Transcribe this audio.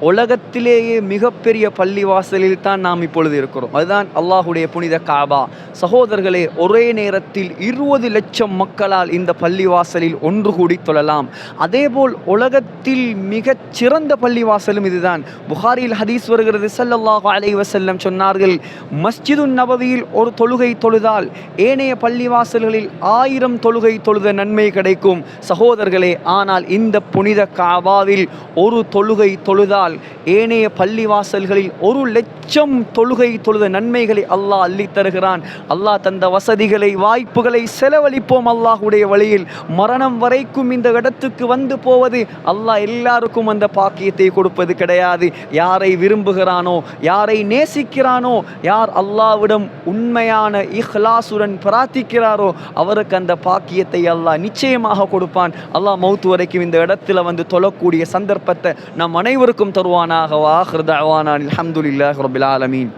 உலகத்திலேயே மிகப்பெரிய பள்ளிவாசலில் தான் நாம் இப்பொழுது இருக்கிறோம். அதுதான் அல்லாஹுடைய புனித காபா. சகோதரர்களே ஒரே நேரத்தில் இருபது லட்சம் மக்களால் இந்த பள்ளிவாசலில் ஒன்று கூடி தொழலாம். அதேபோல் உலகத்தில் மிகச் சிறந்த பள்ளிவாசலும் இதுதான். புகாரில் ஹதீஸ் வருகிறது சல்லல்லாஹு அலை வசல்லம் சொன்னார்கள் மஸ்ஜிது நபவியில் ஒரு தொழுகை தொழுதால் ஏனைய பள்ளிவாசல்களில் ஆயிரம் தொழுகை தொழுத நன்மை கிடைக்கும். சகோதரர்களே ஆனால் இந்த புனித காபாவில் ஒரு தொழுகை தொழுதால் ஏனைய பள்ளிவாசல்களில் ஒரு லட்சம் தொழுகை தொழுத நன்மைகளை அல்லாஹ் அள்ளித் தருகிறான். அல்லாஹ் தந்த வசதிகளை வாய்ப்புகளை செலவழிப்போம் அல்லாஹுடைய வழியில். மரணம் வரைக்கும் இந்த இடத்துக்கு வந்து போவது அல்லாஹ் எல்லாருக்கும் அந்த பாக்கியத்தை கொடுப்பது கிடையாது. யாரை விரும்புகிறானோ யாரை நேசிக்கிறானோ யார் அல்லாஹ்விடம் உண்மையான இஹ்லாசுடன் பிரார்த்திக்கிறாரோ அவருக்கு அந்த பாக்கியத்தை அல்லாஹ் நிச்சயமாக கொடுப்பான். அல்லாஹ் மௌத்து வரைக்கும் இந்த இடத்துல வந்து தொழக்கூடிய சந்தர்ப்பத்தை நம் அனைவருக்கும் تروانا وآخر دعوانا الحمد لله رب العالمين.